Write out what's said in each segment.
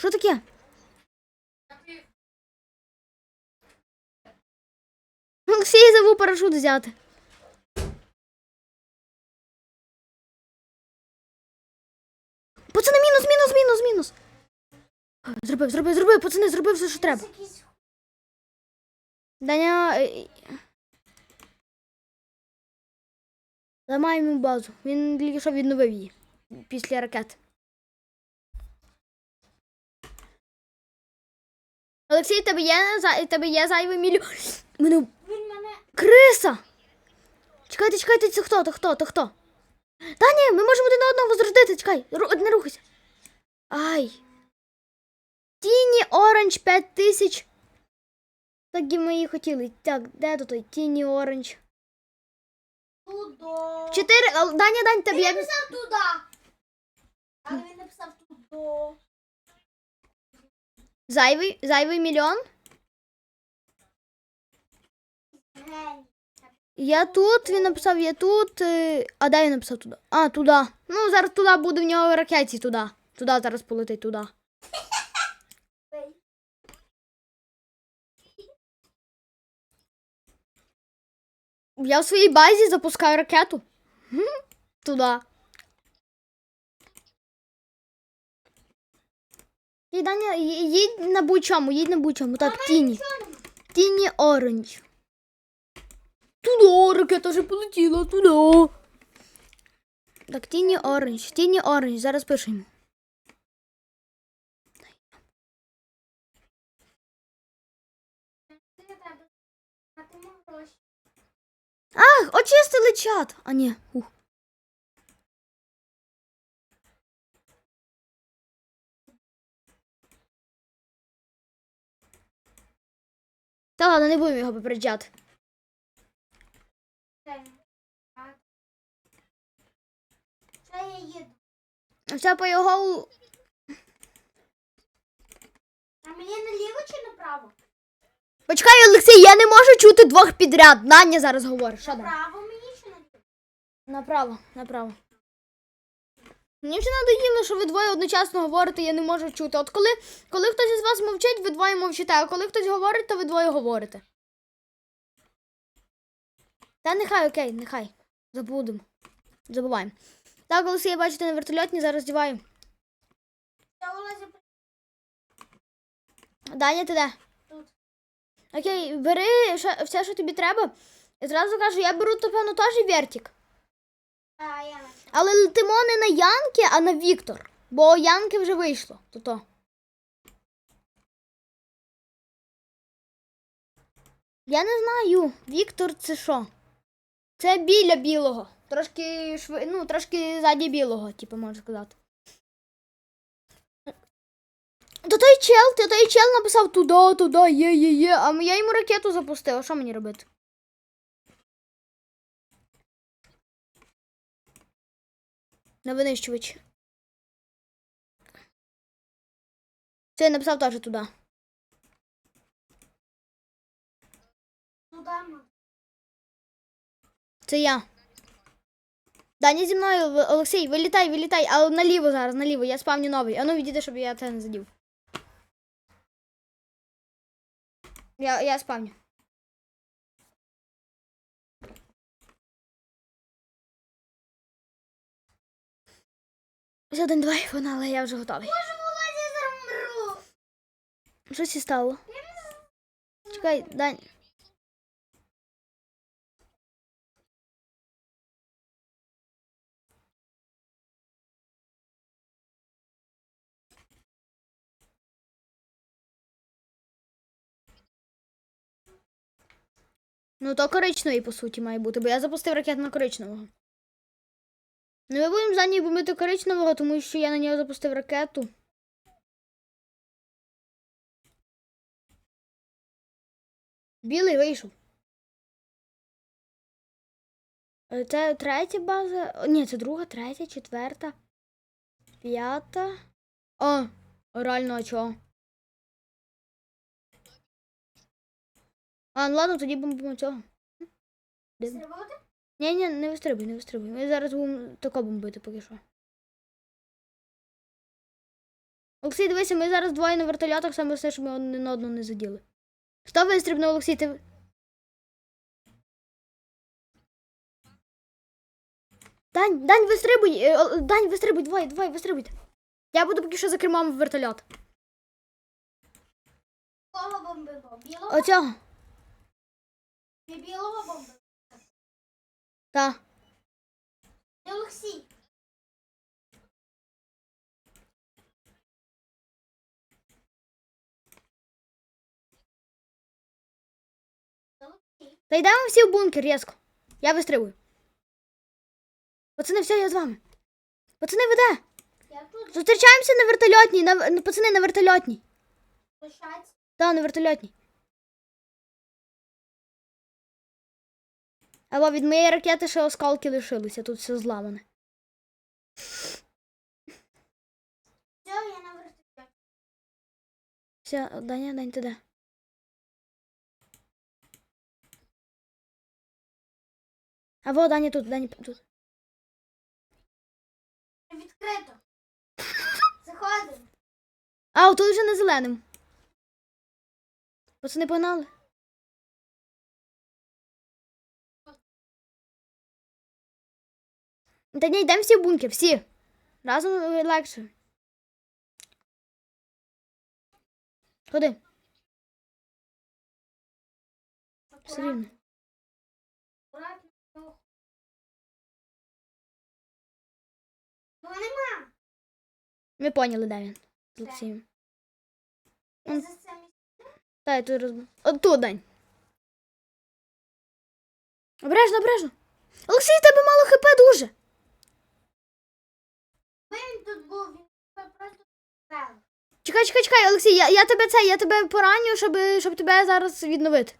Що таке? Олексій забув парашут взяти. Пацани, мінус, мінус, мінус, мінус. Зробив, зробив, зробив, пацани, зробив все, що треба. Даня. е, Ламаємо базу. Він тільки що відновив її після ракет. Олексій, тебе є, тебе є зайвий мільйон. Мене криса! Чекайте, чекайте, це хто? То хто? То хто? Та ні, ми можемо один одного возродити. Чекай, не рухайся. Ай. Тіні Оранж 5000. Так і ми і хотіли. Так, де тут той Тіні Оранж? тудо. Чотири. Даня, Дань, тебе є. написав туди. Але він написав тудо. Зайвий, зайвий мільйон. Я тут, він написав, я тут. е, А де він написав туди? А, туди. Ну, зараз туди буде в нього ракеті туди. Туди зараз полетить туди. Я в своїй базі запускаю ракету. Туди. Їдь, Даня, їдь на будь-чому, їдь на будь-чому. Так, тіні. Тіні оранж. Туди, ракета вже полетіла, туди. Так, тіні оранж, тіні оранж, зараз пишемо. Ах, очистили чат. А ні, ух. Та ладно, не будемо його попереджати. Що я їду? Все по його. А мені наліво чи направо? Почекай, Олексій, я не можу чути двох підряд. Наня зараз говорить. Що там? Направо мені чи наліво? Направо, направо. Мені вже надоїло, що ви двоє одночасно говорите, я не можу чути. От коли, коли хтось із вас мовчить, ви двоє мовчите, а коли хтось говорить, то ви двоє говорите. Та нехай, окей, нехай. Забудемо. Забуваємо. Так, Олексій, я бачите на вертольотні, зараз діваю. Даня, ти де? Тут. Окей, бери все, що тобі треба. І зразу кажу, я беру, то, певно, теж вертик. Але летимо не на Янки, а на Віктор. Бо Янки вже вийшло. То-то. Я не знаю, Віктор це що? Це біля білого. Трошки шви... ну, трошки ззаді білого, типу, можна сказати. То той чел, то той чел написав туди, туди, є, є, є. А я йому ракету запустила. Що мені робити? На винищувач. Це я написав теж туди. туди. ма. Це я. Даня зі мною, Олексій, вилітай, вилітай, але наліво зараз, наліво, я спавню новий. А ну відійди, щоб я це не задів. Я, я спавню. Ось один, два айфона, але я вже готовий. Боже, Володя, я замру. Що сі стало? Чекай, Дань. Ну, то коричневий, по суті, має бути, бо я запустив ракет на коричневого. Ну, ми будемо за ній бомбити коричневого, тому що я на нього запустив ракету. Білий вийшов. Е, Це третя база. Ні, це друга, третя, четверта, п'ята. О, реально, а чого? А, ну ладно, тоді бомбимо цього. Стрибати? Ні, ні, не вистрибуй, не вистрибуй. Ми зараз будемо тако бомбити поки що. Олексій, дивися, ми зараз двоє на вертольотах, саме все, щоб ми одне на одного не заділи. Хто вистрибнув, Олексій? Ти... Дань, Дань, вистрибуй! е, Дань, вистрибуй, двоє, двоє, вистрибуйте. Я буду поки що за кермом в вертольот. Кого бомбило? Білого? Оцього. Ти білого бомбило? Та. Не Олексій. Та йдемо всі в бункер, різко. Я вистрибую. Пацани, все, я з вами. Пацани, веде. Зустрічаємося на вертольотній. На, пацани, на вертольотній. Та, на вертольотній. Або від моєї ракети ще осколки лишилися, тут все зламане. Все, Даня, Дань, ти де? Або Даня тут, Даня тут. Відкрито. Заходимо. А, тут вже не зеленим. Пацани погнали. Та ні, йдемо всі в бункер, всі. Разом е, легше. Ходи, все рівно. Ми поняли, де він. З Олексієм. Це. Та, я тут розбив. От тут, Дань. Обережно, обережно. Олексій, в тебе мало хп дуже. Він тут був, він просто впав. Чекай, чекай, чекай, Олексій, я, я тебе це, я тебе пораню, щоб, щоб тебе зараз відновити.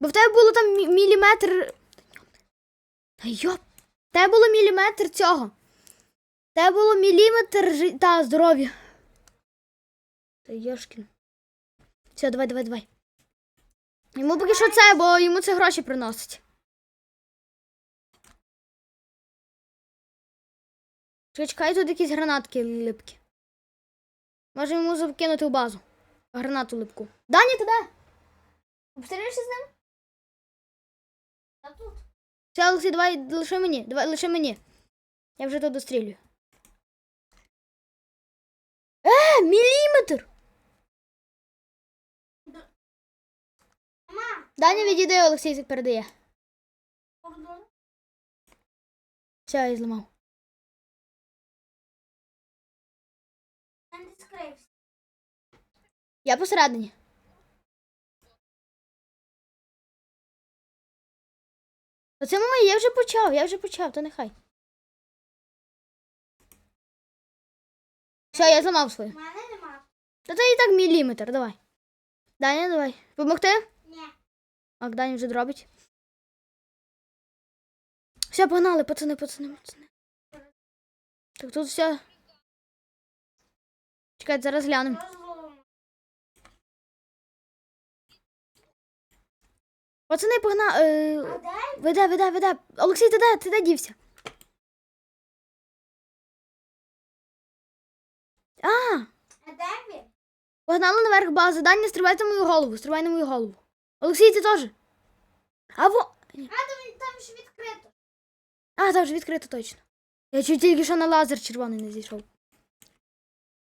Бо в тебе було там мі- міліметр. Та йоп. В тебе було міліметр цього. В тебе було міліметр жи... та здоров'я. Та йошкін. Все, давай, давай, давай. Йому поки що це, бо йому це гроші приносить. Чекай, чекай, тут якісь гранатки липкі. Може йому закинути в базу. Гранату липку. Даня, ти де? Обстрілюєшся з ним? А тут. Все, Олексій, давай лише мені. Давай лише мені. Я вже тут дострілюю. Е, міліметр! Нема. Даня відійде, Олексій передає. Все, я зламав. Я посередині. Оце мама, я вже почав, я вже почав, то нехай. Все, я зламав свою. У мене нема. Та це і так міліметр, давай. Даня, давай. Помогти? Ні. А Даня вже дробить. Все, погнали, пацани, пацани, пацани. Так тут все. Чекайте, зараз глянемо. Пацани, погнали. А Е... де? Веде, веде, веде. Олексій, ти де? Ти де дівся? А, А де він? погнали наверх бази. Даня, стрибай на мою голову, стрибай на мою голову. Олексій, ти теж. А во. А там, там ж відкрито. А, там вже відкрито точно. Я чуть тільки що на лазер червоний не зійшов.